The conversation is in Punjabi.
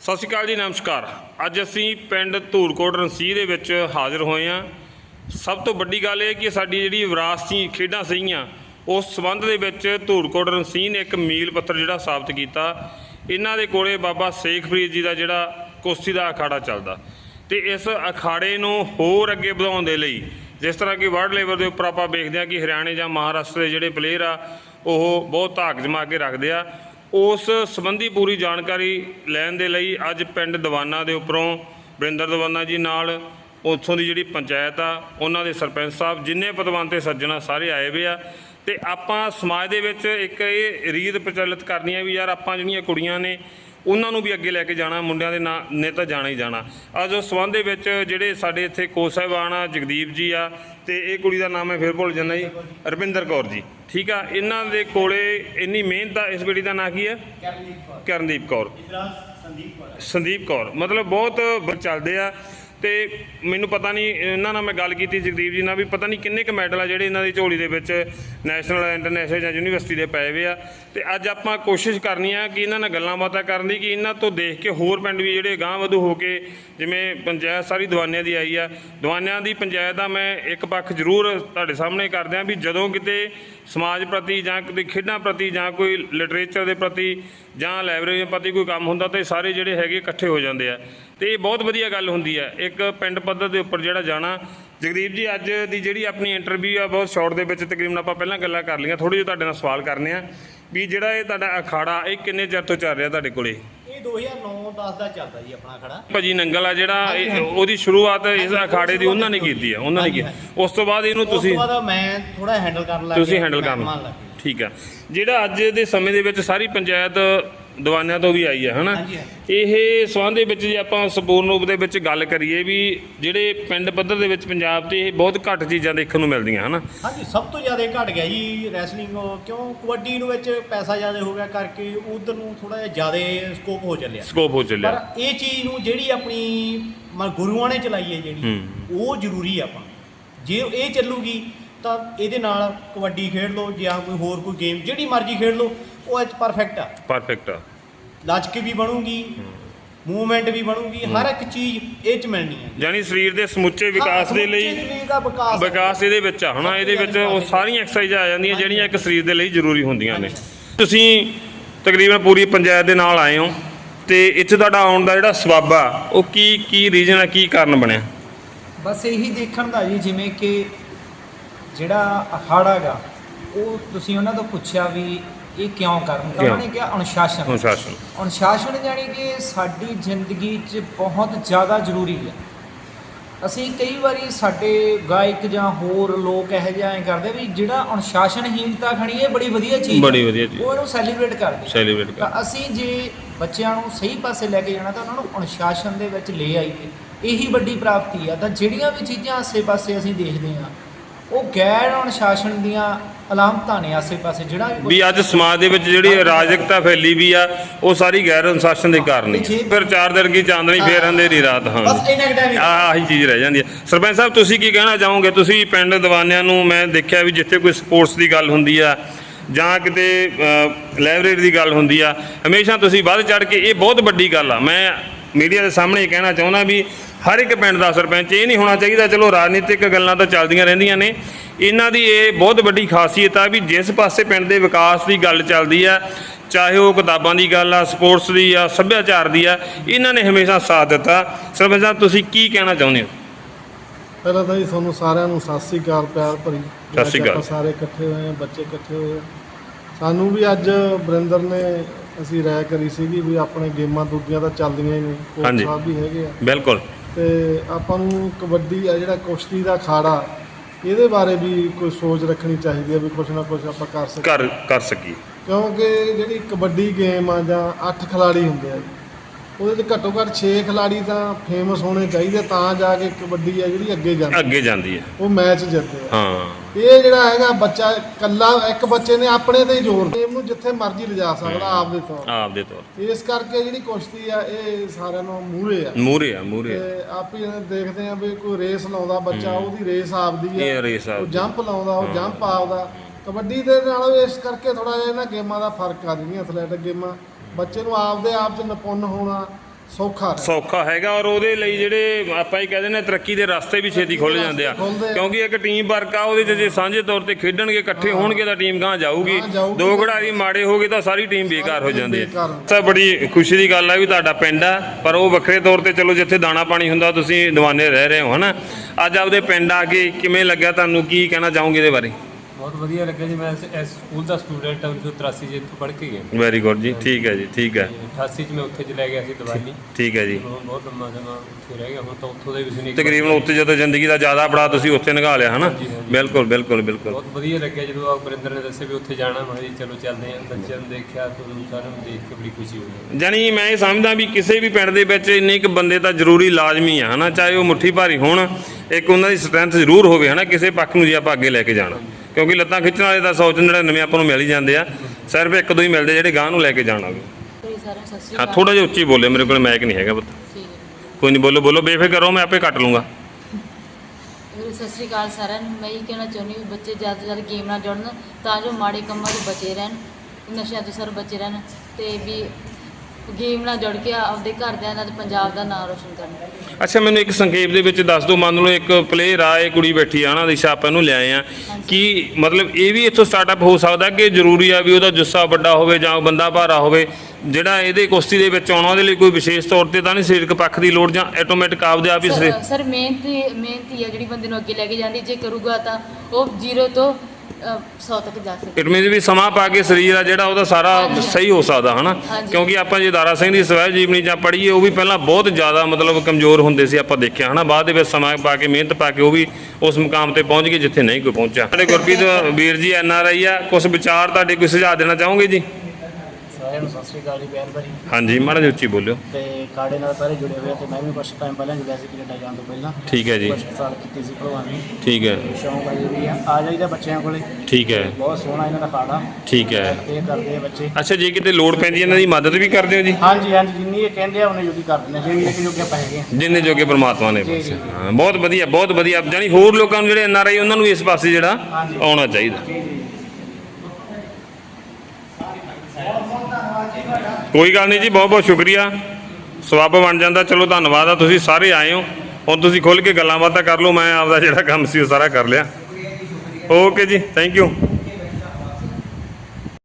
ਸਤਿ ਸ਼੍ਰੀ ਅਕਾਲ ਜੀ, ਨਮਸਕਾਰ। ਅੱਜ ਅਸੀਂ ਪਿੰਡ ਧੂਰਕੋਟ ਰਣਸੀ ਦੇ ਵਿੱਚ ਹਾਜ਼ਰ ਹੋਏ ਹਾਂ। ਸਭ ਤੋਂ ਵੱਡੀ ਗੱਲ ਇਹ ਕਿ ਸਾਡੀ ਜਿਹੜੀ ਵਿਰਾਸਤੀ ਖੇਡਾਂ ਸੀਗੀਆਂ, ਉਸ ਸੰਬੰਧ ਦੇ ਵਿੱਚ ਧੂਰਕੋਟ ਰਣਸੀ ਨੇ ਇੱਕ ਮੀਲ ਪੱਥਰ ਜਿਹੜਾ ਸਾਬਤ ਕੀਤਾ। ਇਹਨਾਂ ਦੇ ਕੋਲੇ ਬਾਬਾ ਸੇਖ ਫਰੀਦ ਜੀ ਦਾ ਜਿਹੜਾ ਕੁਸ਼ਤੀ ਦਾ ਅਖਾੜਾ ਚੱਲਦਾ। ਤੇ ਇਸ ਅਖਾੜੇ ਨੂੰ ਹੋਰ ਅੱਗੇ ਵਧਾਉਣ ਦੇ ਲਈ, ਜਿਸ ਤਰ੍ਹਾਂ ਕਿ ਵਰਲਡ ਲੈਵਲ ਦੇ ਉੱਪਰ ਆਪਾਂ ਵੇਖਦੇ ਹਾਂ ਕਿ ਹਰਿਆਣੇ ਜਾਂ ਮਹਾਰਾਸ਼ਟਰ ਦੇ ਜਿਹੜੇ ਪਲੇਅਰ ਆ, ਉਹ ਬਹੁਤ ਧਾਕ ਜਮਾ ਕੇ ਰੱਖਦੇ ਆ। ਉਸ ਸੰਬੰਧੀ ਪੂਰੀ ਜਾਣਕਾਰੀ ਲੈਣ ਦੇ ਲਈ ਅੱਜ ਪਿੰਡ ਦੀਵਾਨਾ ਦੇ ਉੱਪਰੋਂ ਵਰਿੰਦਰ ਦਵਾਨਾ ਜੀ ਨਾਲ ਉੱਥੋਂ ਦੀ ਜਿਹੜੀ ਪੰਚਾਇਤ ਆ, ਉਹਨਾਂ ਦੇ ਸਰਪੰਚ ਸਾਹਿਬ, ਜਿੰਨੇ ਪਦਵੰਤੇ ਸੱਜਣਾ ਸਾਰੇ ਆਏ ਵੇ ਆ। ਤੇ ਆਪਾਂ ਸਮਾਜ ਦੇ ਵਿੱਚ ਇੱਕ ਇਹ ਰੀਤ ਪ੍ਰਚਲਿਤ ਕਰਨੀ ਆ ਵੀ ਯਾਰ ਆਪਾਂ ਜਿਹੜੀਆਂ ਕੁੜੀਆਂ ਨੇ, ਉਹਨਾਂ ਨੂੰ ਵੀ ਅੱਗੇ ਲੈ ਕੇ ਜਾਣਾ, ਮੁੰਡਿਆਂ ਦੇ ਨਾਂ, ਨੇ ਤਾਂ ਜਾਣਾ ਹੀ ਜਾਣਾ। ਅੱਜ ਉਸ ਸੰਬੰਧ ਦੇ ਵਿੱਚ ਜਿਹੜੇ ਸਾਡੇ ਇੱਥੇ ਕੋਚ ਸਾਹਿਬਾਨ ਆ, ਜਗਦੀਪ ਜੀ ਆ, ਤੇ ਇਹ ਕੁੜੀ ਦਾ ਨਾਮ ਮੈਂ ਫਿਰ ਭੁੱਲ ਜਾਂਦਾ ਜੀ ਰਵਿੰਦਰ ਕੌਰ ਜੀ। ਠੀਕ ਆ ਇਹਨਾਂ ਦੇ ਕੋਲੇ ਇੰਨੀ ਮਿਹਨਤ ਆ ਇਸ ਬੇਟੀ ਦਾ ਨਾਂ ਕੀ ਹੈ? ਕਰਨਦੀਪ ਕੌਰ। ਸੰਦੀਪ ਕੌਰ ਮਤਲਬ ਬਹੁਤ ਚੱਲਦੇ ਆ ਤੇ ਮੈਨੂੰ ਪਤਾ ਨਹੀਂ ਇਹਨਾਂ ਨਾਲ ਮੈਂ ਗੱਲ ਕੀਤੀ ਜਗਦੀਪ ਜੀ ਨਾਲ ਵੀ ਪਤਾ ਨਹੀਂ ਕਿੰਨੇ ਕੁ ਮੈਡਲ ਆ ਜਿਹੜੇ ਇਹਨਾਂ ਦੀ ਝੋਲੀ ਦੇ ਵਿੱਚ ਨੈਸ਼ਨਲ ਇੰਟਰਨੈਸ਼ਨਲ ਜਾਂ ਯੂਨੀਵਰਸਿਟੀ ਦੇ ਪਏ ਵੇ ਆ। ਤੇ ਅੱਜ ਆਪਾਂ ਕੋਸ਼ਿਸ਼ ਕਰਨੀ ਆ ਕਿ ਇਹਨਾਂ ਨਾਲ ਗੱਲਾਂ ਬਾਤਾਂ ਕਰਨ ਦੀ ਕਿ ਇਹਨਾਂ ਤੋਂ ਦੇਖ ਕੇ ਹੋਰ ਪਿੰਡ ਵੀ ਜਿਹੜੇ ਗਾਂਹ ਵਧੂ ਹੋ ਕੇ ਜਿਵੇਂ ਪੰਚਾਇਤ ਸਾਰੀ ਦਵਾਨਿਆਂ ਦੀ ਆਈ ਆ। ਦਵਾਨਿਆਂ ਦੀ ਪੰਚਾਇਤ ਦਾ ਮੈਂ ਇੱਕ ਪੱਖ ਜ਼ਰੂਰ ਤੁਹਾਡੇ ਸਾਹਮਣੇ ਕਰਦੇ ਆ ਵੀ ਜਦੋਂ ਕਿਤੇ ਸਮਾਜ ਪ੍ਰਤੀ ਜਾਂ ਕਿਤੇ ਖੇਡਾਂ ਪ੍ਰਤੀ ਜਾਂ ਕੋਈ ਲਿਟਰੇਚਰ ਦੇ ਪ੍ਰਤੀ ਜਾਂ ਲਾਇਬ੍ਰੇਰੀ ਪ੍ਰਤੀ ਕੋਈ ਕੰਮ ਹੁੰਦਾ ਤੇ ਸਾਰੇ ਜਿਹੜੇ ਹੈਗੇ ਇਕੱਠੇ ਹੋ ਜਾਂਦੇ ਆ। ਤੇ ਇਹ ਬਹੁਤ ਵਧੀਆ ਗੱਲ ਹੁੰਦੀ ਹੈ ਇੱਕ ਪਿੰਡ ਪੱਧਰ ਦੇ ਉੱਪਰ ਜਿਹੜਾ ਜਾਣਾ, ਜਗਦੀਪ ਜੀ ਅੱਜ ਦੀ ਜਿਹੜੀ ਆਪਣੀ ਇੰਟਰਵਿਊ ਆ, ਬਹੁਤ ਸ਼ਾਰਟ ਦੇ ਵਿੱਚ ਤਕਰੀਬਨ ਆਪਾਂ ਪਹਿਲਾਂ ਗੱਲਾਂ ਕਰ ਲਈਆਂ ਥੋੜੀ ਜਿਹੀ ਤੁਹਾਡੇ ਨਾਲ ਸਵਾਲ ਕਰਨੇ ਆ ਵੀ ਜਿਹੜਾ ਇਹ ਤੁਹਾਡਾ ਅਖਾੜਾ, ਇਹ ਕਿੰਨੇ ਚਿਰ ਤੋਂ ਚੱਲ ਰਿਹਾ ਤੁਹਾਡੇ ਕੋਲੇ? ਇਹ 2009-10 ਦਾ ਚੱਲਦਾ ਜੀ ਆਪਣਾ ਖੜਾ। ਭਾਜੀ ਨੰਗਲ ਆ ਜਿਹੜਾ ਇਹ- ਉਹਦੀ ਸ਼ੁਰੂਆਤ ਇਸ ਅਖਾੜੇ ਦੀ ਉਹਨਾਂ ਨੇ ਕੀਤੀ ਆ ਉਹਨਾਂ ਨੇ ਕੀਤੀ। ਉਸ ਤੋਂ ਬਾਅਦ ਇਹਨੂੰ ਉਸ ਤੁਸੀਂ ਬਾਅਦ ਮੈਂ ਥੋੜਾ ਹੈਂਡਲ ਕਰਨ ਲੱਗ ਤੁਸੀਂ ਹੈਂਡਲ ਕਰਨ। ਠੀਕ ਆ। ਜਿਹੜਾ ਅੱਜ ਦੇ ਸਮੇਂ ਦੇ ਵਿੱਚ ਸਾਰੀ ਪੰਚਾਇਤ ਦਵਾਨਿਆਂ ਤੋਂ ਵੀ ਆਈ ਹੈ ਹਨਾ? ਇਹ ਸਬੰਧ ਦੇ ਵਿੱਚ ਜੇ ਆਪਾਂ ਸੰਪੂਰਨ ਰੂਪ ਦੇ ਵਿੱਚ ਗੱਲ ਕਰੀਏ ਵੀ ਜਿਹੜੇ ਪਿੰਡ ਪੱਧਰ ਦੇ ਵਿੱਚ ਪੰਜਾਬ ਤੇ ਇਹ ਬਹੁਤ ਘੱਟ ਚੀਜ਼ਾਂ ਦੇਖਣ ਨੂੰ ਮਿਲਦੀਆਂ ਹਨਾ? ਹਾਂਜੀ ਸਭ ਤੋਂ ਜ਼ਿਆਦਾ ਘਟ ਗਿਆ ਜੀ ਰੈਸਲਿੰਗ ਕਿਉਂ ਕਬੱਡੀ ਨੂੰ ਵਿੱਚ ਪੈਸਾ ਜ਼ਿਆਦਾ ਹੋ ਗਿਆ ਕਰਕੇ ਉਧਰ ਨੂੰ ਥੋੜਾ ਜਿਹਾ ਜ਼ਿਆਦਾ ਸਕੋਪ ਹੋ ਚੱਲਿਆ। ਸਕੋਪ ਹੋ ਪਰ ਚੱਲਿਆ ਇਹ ਚੀਜ਼ ਨੂੰ ਜਿਹੜੀ ਆਪਣੀ ਮ- ਗੁਰੂਆਂ ਨੇ ਚਲਾਈ ਹੈ ਜਿਹੜੀ। ਉਹ ਜ਼ਰੂਰੀ ਆ ਆਪਾਂ। ਜੇ ਇਹ ਚੱਲੂਗੀ ਤਾਂ ਇਹਦੇ ਨਾਲ ਕਬੱਡੀ ਖੇਡ ਲਓ ਜਾਂ ਕੋਈ ਹੋਰ ਕੋਈ ਗੇਮ ਜਿਹੜੀ ਮਰਜ਼ੀ ਖੇਡ ਲਓ ਉਹ ਅੱਜ ਪਰਫੈਕਟ ਆ। ਪਰਫੈਕਟ ਆ। ਲਚਕ ਵੀ ਬਣੂਗੀ ਮੂਵਮੈਂਟ ਵੀ ਬਣੂਗੀ ਹਰ ਇੱਕ ਚੀਜ਼ ਇਹ ਚ ਮਿਲਣੀ ਹੈ। ਯਾਨੀ ਸਰੀਰ ਦੇ ਸਮੁੱਚੇ ਵਿਕਾਸ ਦੇ ਲਈ ਸਮੁੱਚੇ ਸਰੀਰ ਦਾ ਵਿਕਾਸ ਵਿਕਾਸ ਇਹਦੇ ਵਿੱਚ ਆ। ਹਨਾ ਇਹਦੇ ਵਿੱਚ ਉਹ ਸਾਰੀਆਂ ਐਕਸਰਸਾਈਜ਼ਾਂ ਆ ਜਾਂਦੀਆਂ ਜਿਹੜੀਆਂ ਇੱਕ ਸਰੀਰ ਦੇ ਲਈ ਜ਼ਰੂਰੀ ਹੁੰਦੀਆਂ ਨੇ। ਤੁਸੀਂ ਤਕਰੀਬਨ ਪੂਰੀ ਪੰਚਾਇਤ ਦੇ ਨਾਲ ਆਏ ਹੋ ਤੇ ਇੱਥੇ ਤੁਹਾਡਾ ਆਉਣ ਦਾ ਜਿਹੜਾ ਸਬੱਬ ਆ ਉਹ ਕੀ ਕੀ ਰੀਜਨ ਆ ਕੀ ਕਾਰਨ ਬਣਿਆ? ਬਸ ਇਹੀ ਦੇਖਣ ਦਾ ਜੀ ਜਿਵੇਂ ਕਿ ਜਿਹੜਾ ਅਖਾੜਾ ਗਾ ਉਹ ਤੁਸੀਂ ਉਹਨਾਂ ਤੋਂ ਪੁੱਛਿਆ ਵੀ ਇਹ ਕਿਉਂ ਕਰਨ? ਤਾਂ ਉਹਨਾਂ ਨੇ ਕਿਹਾ ਅਨੁਸ਼ਾਸਨ। ਅਨੁਸ਼ਾਸਨ। ਅਨੁਸ਼ਾਸਨ ਜਾਣੀ ਕਿ ਸਾਡੀ ਜ਼ਿੰਦਗੀ 'ਚ ਬਹੁਤ ਜ਼ਿਆਦਾ ਜ਼ਰੂਰੀ ਹੈ। ਅਸੀਂ ਕਈ ਵਾਰੀ ਸਾਡੇ ਗਾਇਕ ਜਾਂ ਹੋਰ ਲੋਕ ਇਹੋ ਜਿਹਾ ਐਂ ਕਰਦੇ ਵੀ ਜਿਹੜਾ ਅਨੁਸ਼ਾਸਨਹੀਨਤਾ ਖਣੀ ਇਹ ਬੜੀ ਵਧੀਆ ਚੀਜ਼ ਹੈ। ਬੜੀ ਵਧੀਆ ਚੀਜ਼। ਉਹ ਇਹਨੂੰ ਸੈਲੀਬ੍ਰੇਟ ਕਰਦੇ। ਸੈਲੀਬ੍ਰੇਟ ਕਰ ਤਾਂ ਅਸੀਂ ਜੇ ਬੱਚਿਆਂ ਨੂੰ ਸਹੀ ਪਾਸੇ ਲੈ ਕੇ ਜਾਣਾ ਤਾਂ ਉਹਨਾਂ ਨੂੰ ਅਨੁਸ਼ਾਸਨ ਦੇ ਵਿੱਚ ਲੈ ਆਈਏ। ਇਹੀ ਵੱਡੀ ਪ੍ਰਾਪਤੀ ਆ। ਤਾਂ ਜਿਹੜੀਆਂ ਵੀ ਚੀਜ਼ਾਂ ਆਸੇ-ਪਾਸੇ ਅਸੀਂ ਦੇਖਦੇ ਹਾਂ ਉਹ ਗੈਰ ਅਨੁਸ਼ਾਸਨ ਦੀਆਂ ਅਲਾਮਤਾਂ ਨੇ ਆਸੇ-ਪਾਸੇ ਜਿਹੜਾ ਵੀ ਅੱਜ ਸਮਾਜ ਦੇ ਵਿੱਚ ਜਿਹੜੀ ਅਰਾਜਕਤਾ ਫੈਲੀ ਵੀ ਆ ਉਹ ਸਾਰੀ ਗੈਰ ਅਨੁਸ਼ਾਸਨ ਦੇ ਕਾਰਨ ਹੀ। ਫਿਰ ਚਾਰ ਦਿਨ ਕੀ ਚਾਂਦਨੀ ਫੇਰ ਅੰਧੇਰੀ ਰਾਤ ਹਾਂ ਬਸ ਇੰਨਾ ਕੁ ਹੀ- ਆਹੀ ਚੀਜ਼ ਰਹਿ ਜਾਂਦੀ ਹੈ ਸਰਪੰਚ ਸਾਹਿਬ ਤੁਸੀਂ ਕੀ ਕਹਿਣਾ ਚਾਹੋਗੇ? ਤੁਸੀਂ ਪਿੰਡ ਦੀਵਾਨਿਆਂ ਨੂੰ ਮੈਂ ਦੇਖਿਆ ਵੀ ਜਿੱਥੇ ਕੋਈ ਸਪੋਰਟਸ ਦੀ ਗੱਲ ਹੁੰਦੀ ਆ ਜਾਂ ਕਿਤੇ ਲਾਇਬ੍ਰੇਰੀ ਦੀ ਗੱਲ ਹੁੰਦੀ ਆ ਹਮੇਸ਼ਾ ਤੁਸੀਂ ਵੱਧ ਚੜ ਕੇ ਇਹ ਬਹੁਤ ਵੱਡੀ ਗੱਲ ਆ। ਮੈਂ ਮੀਡੀਆ ਦੇ ਸਾਹਮਣੇ ਇਹ ਕਹਿਣਾ ਚਾਹੁੰਦਾ ਵੀ ਹਰ ਇੱਕ ਪਿੰਡ ਦਾ ਸਰਪੰਚ ਇਹ ਨਹੀਂ ਹੋਣਾ ਚਾਹੀਦਾ। ਚਲੋ ਰਾਜਨੀਤਿਕ ਗੱਲਾਂ ਤਾਂ ਚੱਲਦੀਆਂ ਰਹਿੰਦੀਆਂ ਨੇ। ਇਹਨਾਂ ਦੀ ਇਹ ਬਹੁਤ ਵੱਡੀ ਖਾਸੀਅਤ ਆ ਵੀ ਜਿਸ ਪਾਸੇ ਪਿੰਡ ਦੇ ਵਿਕਾਸ ਦੀ ਗੱਲ ਚੱਲਦੀ ਆ ਚਾਹੇ ਉਹ ਕਿਤਾਬਾਂ ਦੀ ਗੱਲ ਆ ਸਪੋਰਟਸ ਦੀ ਆ ਸੱਭਿਆਚਾਰ ਦੀ ਆ ਇਹਨਾਂ ਨੇ ਹਮੇਸ਼ਾ ਸਾਥ ਦਿੱਤਾ। ਸਰਪੰਚ ਸਾਹਿਬ ਤੁਸੀਂ ਕੀ ਕਹਿਣਾ ਚਾਹੁੰਦੇ ਹੋ? ਪਹਿਲਾਂ ਤਾਂ ਜੀ ਤੁਹਾਨੂੰ ਸਾਰਿਆਂ ਨੂੰ ਸਤਿ ਸ੍ਰੀ ਅਕਾਲ ਪਿਆਰ ਭਰੀ। ਸਤਿ ਸ੍ਰੀ ਅਕਾਲ। ਸਾਰੇ ਇਕੱਠੇ ਹੋਏ ਹਾਂ ਬੱਚੇ ਇਕੱਠੇ ਹੋਏ ਆ। ਸਾਨੂੰ ਵੀ ਅੱਜ ਬਰਿੰਦਰ ਨੇ ਅਸੀਂ ਰਾਇ ਕਰੀ ਸੀਗੀ ਵੀ ਆਪਣੇ ਗੇਮਾਂ ਦੂਜੀਆਂ ਤਾਂ ਚੱਲਦੀਆਂ ਹੀ ਨੇ ਕੋਚ। ਸਾਹਿਬ ਵੀ ਹੈਗੇ ਆ। ਬਿਲਕੁਲ। ਤੇ ਆਪਾਂ ਨੂੰ ਕਬੱਡੀ ਆ ਜਿਹੜਾ ਕੁਸ਼ਤੀ ਦਾ ਅਖਾੜਾ ਇਹਦੇ ਬਾਰੇ ਵੀ ਕੋਈ ਸੋਚ ਰੱਖਣੀ ਚਾਹੀਦੀ ਹੈ ਵੀ ਕੁਛ ਨਾ ਕੁਛ ਆਪਾਂ ਕਰ ਸਕੀਏ। ਕਰ ਕਰ ਸਕੀ ਕਿਉਂਕਿ ਜਿਹੜੀ ਕਬੱਡੀ ਗੇਮ ਆ ਜਾਂ 8 ਖਿਲਾੜੀ ਹੁੰਦੇ ਆ ਉਹਦੇ 'ਚ ਘੱਟੋ ਘੱਟ 6 ਖਿਲਾੜੀ ਤਾਂ ਫੇਮਸ ਹੋਣੇ ਚਾਹੀਦੇ ਤਾਂ ਜਾ ਕੇ ਕਬੱਡੀ ਆ ਜਿਹੜੀ ਅੱਗੇ ਜਾਂਦੀ ਅੱਗੇ ਜਾਂਦੀ ਹੈ। ਉਹ ਮੈਚ ਜਿੱਤਦੇ ਆ। ਹਾਂ। ਇਹ ਜਿਹੜਾ ਹੈਗਾ ਬੱਚਾ ਕੱਲਾ ਇੱਕ ਬੱਚੇ ਨੇ ਆਪਣੇ ਤੇ ਹੀ ਜ਼ੋਰ ਗੇਮ ਨੂੰ ਜਿੱਥੇ ਮਰਜ਼ੀ ਲਿਜਾ ਸਕਦਾ ਆਪ ਦੇ ਤੌਰ ਆਪ ਦੇ ਤੌਰ ਤੇ। ਇਸ ਕਰਕੇ ਜਿਹੜੀ ਕੁਸ਼ਤੀ ਆ ਇਹ ਸਾਰਿਆਂ ਨੂੰ ਮੂਹਰੇ ਆ। ਮੂਰੇ ਆ ਮੂਰੇ ਤੇ ਆਪ ਹੀ ਦੇਖਦੇ ਆ ਵੀ ਕੋਈ ਰੇਸ ਲਾਉਂਦਾ ਬੱਚਾ ਉਹਦੀ ਰੇਸ ਆਪਦੀ ਇਹ ਆ ਰੇਸ ਉਹ ਆਪਦੀ। ਜੰਪ ਲਾਉਂਦਾ ਉਹ ਜੰਪ ਆਪਦਾ। ਕਬੱਡੀ ਦੇ ਨਾਲ ਇਸ ਕਰਕੇ ਥੋੜਾ ਜਿਹਾ ਇਹਨਾਂ ਗੇਮਾਂ ਦਾ ਫ਼ਰਕ ਆ ਜਿਹੜੀਆਂ ਐਥਲੈਟਿਕ ਗੇਮਾਂ। ਬੱਚੇ ਨੂੰ ਆਪਦੇ ਆਪ ਚ ਨਿਪੁੰਨ ਹੋਣਾ ਸੌਖਾ ਹੈ। ਸੌਖਾ ਹੈਗਾ ਔਰ ਉਹਦੇ ਲਈ ਜਿਹੜੇ ਆਪਾਂ ਇਹ ਕਹਿੰਦੇ ਨੇ ਤਰੱਕੀ ਦੇ ਰਸਤੇ ਵੀ ਛੇਤੀ ਖੁੱਲ ਜਾਂਦੇ ਆ। ਕਿਉਂਕਿ ਇੱਕ ਟੀਮ ਵਰਕ ਆ ਉਹਦੇ 'ਚ ਜੇ ਸਾਂਝੇ ਤੌਰ ਤੇ ਖੇਡਣਗੇ ਇਕੱਠੇ ਹੋਣਗੇ ਤਾਂ ਟੀਮ ਗਾਂ ਜਾਊਗੀ। ਦੋ ਖਿਡਾਰੀ ਮਾੜੇ ਹੋਗੇ ਤਾਂ ਸਾਰੀ ਟੀਮ ਬੇਕਾਰ ਹੋ ਜਾਂਦੀ ਹੈ। ਹੋ ਤਾਂ ਬੜੀ ਖੁਸ਼ੀ ਦੀ ਗੱਲ ਆ ਵੀ ਤੁਹਾਡਾ ਪਿੰਡ ਆ ਪਰ ਉਹ ਵੱਖਰੇ ਤੌਰ ਤੇ ਚਲੋ ਜਿੱਥੇ ਦਾਣਾ ਪਾਣੀ ਹੁੰਦਾ ਤੁਸੀਂ ਦੀਵਾਨੇ ਰਹਿ ਰਹੇ ਹੋ ਹਨਾ? ਅੱਜ ਆਪਦੇ ਪਿੰਡ ਆ ਕੇ ਕਿਵੇਂ ਲੱਗਿਆ ਤੁਹਾਨੂੰ? ਕੀ ਕਹਿਣਾ ਚਾਹੋਗੇ ਇਹਦੇ ਬਾਰੇ? ਬਹੁਤ ਵਧੀਆ ਲੱਗਿਆ ਜੀ ਮੈਂ ਇਸ ਇਸ ਸਕੂਲ ਦਾ ਸਟੂਡੈਂਟ ਹਾਂ 1983 ਚ ਇੱਥੋਂ ਪੜ੍ਹ ਕੇ ਗਿਆ। ਵੈਰੀ ਗੁੱਡ ਜੀ ਠੀਕ ਹੈ ਜੀ ਠੀਕ ਹੈ। 88 ਚ ਮੈਂ ਉੱਥੇ ਚਲਾ ਗਿਆ ਸੀ ਦਵਾਨੀ ਠੀਕ ਹੈ ਜੀ। ਹੁਣ ਬਹੁਤ ਲੰਮਾ ਸਮਾਂ ਉੱਥੇ ਰਹਿ ਗਿਆ ਹੁਣ ਤਾਂ ਉੱਥੋਂ ਦੇ ਵਸਨੀਕ ਤਕਰੀਬਨ ਉੱਥੇ ਜਦੋਂ ਜ਼ਿੰਦਗੀ ਦਾ ਜ਼ਿਆਦਾ ਬੜਾ ਤੁਸੀਂ ਉੱਥੇ ਨਿਭਾ ਲਿਆ ਹਨਾ? ਬਿਲਕੁਲ ਬਿਲਕੁਲ ਬਿਲਕੁਲ। ਬਹੁਤ ਵਧੀਆ ਲੱਗਿਆ ਜਦੋਂ ਆ ਬਰਿੰਦਰ ਨੇ ਦੱਸਿਆ ਵੀ ਉੱਥੇ ਜਾਣਾ ਮੈਂ ਕਿਹਾ ਜੀ ਚਲੋ ਚੱਲਦੇ ਹਾਂ ਬੱਚਿਆਂ ਨੂੰ ਦੇਖਿਆ ਤੁਹਾਨੂੰ ਸਾਰਿਆਂ ਨੂੰ ਦੇਖ ਕੇ ਬੜੀ ਖੁਸ਼ੀ ਹੋਈ। ਜਾਣੀ ਮੈਂ ਇਹ ਸਮਝਦਾ ਵੀ ਕਿਸੇ ਵੀ ਪਿੰਡ ਦੇ ਵਿੱਚ ਇੰਨੇ ਕੁ ਬੰਦੇ ਤਾਂ ਜ਼ਰੂਰੀ ਲਾਜ਼ਮੀ ਆ ਹਨਾ? ਚਾਹੇ ਉਹ ਮੁੱਠੀ ਭਾਰੀ ਹੋਣ ਇੱਕ ਉਹਨਾਂ ਦੀ ਸਟਰੈਂਥ ਜ਼ਰੂਰ ਹੋਵੇ ਹਨਾ? ਕਿਸੇ ਪੱਖ ਨੂੰ ਜੇ ਆਪਾਂ ਅੱਗੇ ਲੈ ਕੇ ਜਾਣਾ। ਕਿਉਂਕਿ ਲੱਤਾਂ ਖਿੱਚਣ ਵਾਲੇ ਤਾਂ 100 ਚ 99 ਆਪਾਂ ਨੂੰ ਮਿਲ ਹੀ ਜਾਂਦੇ ਆ। ਸਿਰਫ ਇੱਕ ਦੋ ਹੀ ਮਿਲਦੇ ਜਿਹੜੇ ਗਾਂ ਨੂੰ ਲੈ ਕੇ ਜਾਣਾ ਸ਼੍ਰੀ ਹਾਂ ਥੋੜਾ ਜਿਹਾ ਉੱਚੀ ਬੋਲੇ ਮੇਰੇ ਕੋਲ ਮਾਈਕ ਨਹੀਂ ਹੈਗਾ ਪੁੱਤ। ਹੈ। ਕੋਈ ਨਹੀਂ ਬੋਲੋ ਬੋਲੋ ਬੇਫਿਕਰ ਰਹੋ ਮੈਂ ਆਪੇ ਕੱਟ ਲੂੰਗਾ। ਸਤਿ ਸ਼੍ਰੀ ਅਕਾਲ ਸਾਰਿਆਂ ਨੂੰ। ਮੈਂ ਇਹ ਕਹਿਣਾ ਚਾਹੁੰਦੀ ਬੱਚੇ ਜ਼ਿਆਦਾ ਤੋਂ ਜ਼ਿਆਦਾ ਗੇਮ ਨਾਲ ਜੁੜਨ ਤਾਂ ਜੋ ਮਾੜੇ ਕੰਮਾਂ ਤੋਂ ਬਚੇ ਰਹਿਣ ਨਸ਼ਿਆਂ ਤੋਂ ਸਰ ਬਚੇ ਰਹਿਣ ਤੇ ਵੀ ਗੇਮ ਨਾਲ ਜੁੜ ਕੇ ਆਪਦੇ ਘਰਦਿਆਂ ਦਾ ਤੇ ਪੰਜਾਬ ਦਾ ਨਾਮ ਰੋਸ਼ਨ ਕਰਨ ਅੱਛਾ ਮੈਨੂੰ ਇੱਕ ਸੰਖੇਪ ਦੇ ਵਿੱਚ ਦੱਸ ਦਿਓ। ਮੰਨ ਲਓ ਇੱਕ ਪਲੇਅਰ ਆ ਇਹ ਕੁੜੀ ਬੈਠੀ ਆ ਨਾ ਦਿਸ਼ਾ ਆਪਾਂ ਇਹਨੂੰ ਲਿਆਏ ਆ। ਕਿ ਮਤਲਬ ਇਹ ਵੀ ਇੱਥੋਂ ਸਟਾਰਟਅਪ ਹੋ ਸਕਦਾ ਕਿ ਜ਼ਰੂਰੀ ਆ ਵੀ ਉਹਦਾ ਜੁੱਸਾ ਵੱਡਾ ਹੋਵੇ ਜਾਂ ਬੰਦਾ ਭਾਰਾ ਹੋਵੇ? ਜਿਹੜਾ ਇਹਦੇ ਕੁਸ਼ਤੀ ਦੇ ਵਿੱਚ ਆਉਣਾ ਉਹਦੇ ਲਈ ਕੋਈ ਵਿਸ਼ੇਸ਼ ਤੌਰ ਤੇ ਤਾਂ ਨਹੀਂ ਸਰੀਰਕ ਪੱਖ ਦੀ ਲੋੜ ਜਾਂ ਆਟੋਮੈਟਿਕ ਆਪਦੇ ਆਪ ਹੀ ਸਰੀਰ ਸਰ ਮਿਹਨਤ ਮਿਹਨਤ ਹੀ ਆ ਜਿਹੜੀ ਬੰਦੇ ਨੂੰ ਅੱਗੇ ਲੈ ਕੇ ਜਾਂਦੀ। ਜੇ ਕਰੂਗਾ ਤਾਂ ਉਹ ਜ਼ੀਰੋ ਤੋਂ 100 ਤੱਕ ਜਾ ਸਕਦਾ। ਇਟ ਮੀਨਸ ਵੀ ਸਮਾਂ ਪਾ ਕੇ ਸਰੀਰ ਆ ਜਿਹੜਾ ਉਹਦਾ ਸਾਰਾ। ਸਹੀ ਹੋ ਸਕਦਾ ਹਨਾ। ਕਿਉਂਕਿ ਆਪਾਂ ਜੇ ਦਾਰਾ ਸਿੰਘ ਦੀ ਸਵੈ ਜੀਵਨੀ ਜਾਂ ਪੜ੍ਹੀਏ ਉਹ ਵੀ ਪਹਿਲਾਂ ਬਹੁਤ ਜ਼ਿਆਦਾ ਮਤਲਬ ਕਮਜ਼ੋਰ ਹੁੰਦੇ ਸੀ ਆਪਾਂ ਦੇਖਿਆ ਹਨਾ? ਬਾਅਦ ਦੇ ਵਿੱਚ ਸਮਾਂ ਪਾ ਕੇ ਮਿਹਨਤ ਪਾ ਕੇ ਉਹ ਵੀ ਉਸ ਮੁਕਾਮ ਤੇ ਪਹੁੰਚ ਗਏ ਜਿੱਥੇ ਨਹੀਂ ਕੋਈ ਪਹੁੰਚਿਆ। ਸਾਡੇ ਗੁਰਪ੍ਰੀਤ ਵੀਰ ਜੀ ਐਨ ਆਰ ਆਈ ਆ ਕੁਝ ਵਿਚਾਰ ਤੁਹਾਡੇ ਕੋਈ ਸੁਝਾਅ ਦੇਣਾ ਚਾਹੋਗੇ ਜੀ? ਸਾਰਿਆਂ ਨੂੰ ਸਤਿ ਸ੍ਰੀ ਅਕਾਲ ਜੀ ਪਿਆਰ ਭਰੀ। ਹਾਂਜੀ ਮਾੜਾ ਜਿਹਾ ਉੱਚੀ ਬੋਲਿਓ। ਤੇ ਕਾੜੇ ਨਾਲ ਸਾਰੇ ਜੁੜੇ ਹੋਏ ਆ ਤੇ ਮੈਂ ਵੀ ਕੁਝ ਟਾਈਮ ਪਹਿਲਾਂ ਜੁੜਿਆ ਸੀ ਕੈਨੇਡਾ ਜਾਣ ਤੋਂ ਪਹਿਲਾਂ ਠੀਕ ਹੈ ਜੀ। ਕੁਝ ਸਾਲ ਕੀਤੀ ਸੀ ਭਲਵਾਨੀ। ਠੀਕ ਹੈ। ਸ਼ੌਂਕ ਆ ਜੀ ਆ ਆ ਜਾਈਦਾ ਬੱਚਿਆਂ ਕੋਲੇ। ਠੀਕ ਹੈ। ਬਹੁਤ ਸੋਹਣਾ ਇਹਨਾਂ ਦਾ ਖਾੜਾ ਠੀਕ ਹੈ। ਇਹ ਕਰਦੇ ਆ ਬੱਚੇ। ਅੱਛਾ ਜੇ ਕਿਤੇ ਲੋੜ ਪੈਂਦੀ ਹੈ ਇਹਨਾਂ ਦੀ ਮਦਦ ਵੀ ਕਰਦੇ ਹੋ ਜੀ? ਹਾਂਜੀ ਹਾਂਜੀ ਜਿੰਨੀ ਇਹ ਕਹਿੰਦੇ ਆ ਉਹਨੇ ਜੁਗੀ ਕਰ ਦਿੰਦੇ ਜਿੰਨੀ ਕਿ ਜੋਗੇ ਆਪਾਂ ਹੈਗੇ ਆ। ਜਿੰਨੇ ਜੋਗੇ ਪ੍ਰਮਾਤਮਾ ਨੇ। ਹਾਂ ਬਹੁਤ ਵਧੀਆ ਬਹੁਤ ਵਧੀਆ। ਜਾਨੀ ਹੋਰ ਲੋਕਾਂ ਨੂੰ ਜਿਹੜੇ ਐਨ ਆਰ ਆਈ ਉਹਨਾਂ ਨੂੰ ਇਸ ਪਾਸੇ ਜਿਹੜਾ। ਆਉਣਾ ਚਾਹੀਦਾ। ਜੀ ਜੀ। ਕੋਈ ਗੱਲ ਨਹੀਂ ਜੀ, ਬਹੁਤ ਬਹੁਤ ਸ਼ੁਕਰੀਆ। ਸਵਾਬ ਬਣ ਜਾਂਦਾ। ਚਲੋ, ਧੰਨਵਾਦ ਆ। ਤੁਸੀਂ ਸਾਰੇ ਆਏ ਹੋ। ਹੁਣ ਤੁਸੀਂ ਖੁੱਲ ਕੇ ਗੱਲਾਂ ਬਾਤਾਂ ਕਰ ਲਓ। ਮੈਂ ਆਪਦਾ ਜਿਹੜਾ ਕੰਮ ਸੀ ਉਹ ਸਾਰਾ ਕਰ ਲਿਆ। ਓਕੇ ਜੀ ਥੈਂਕ ਯੂ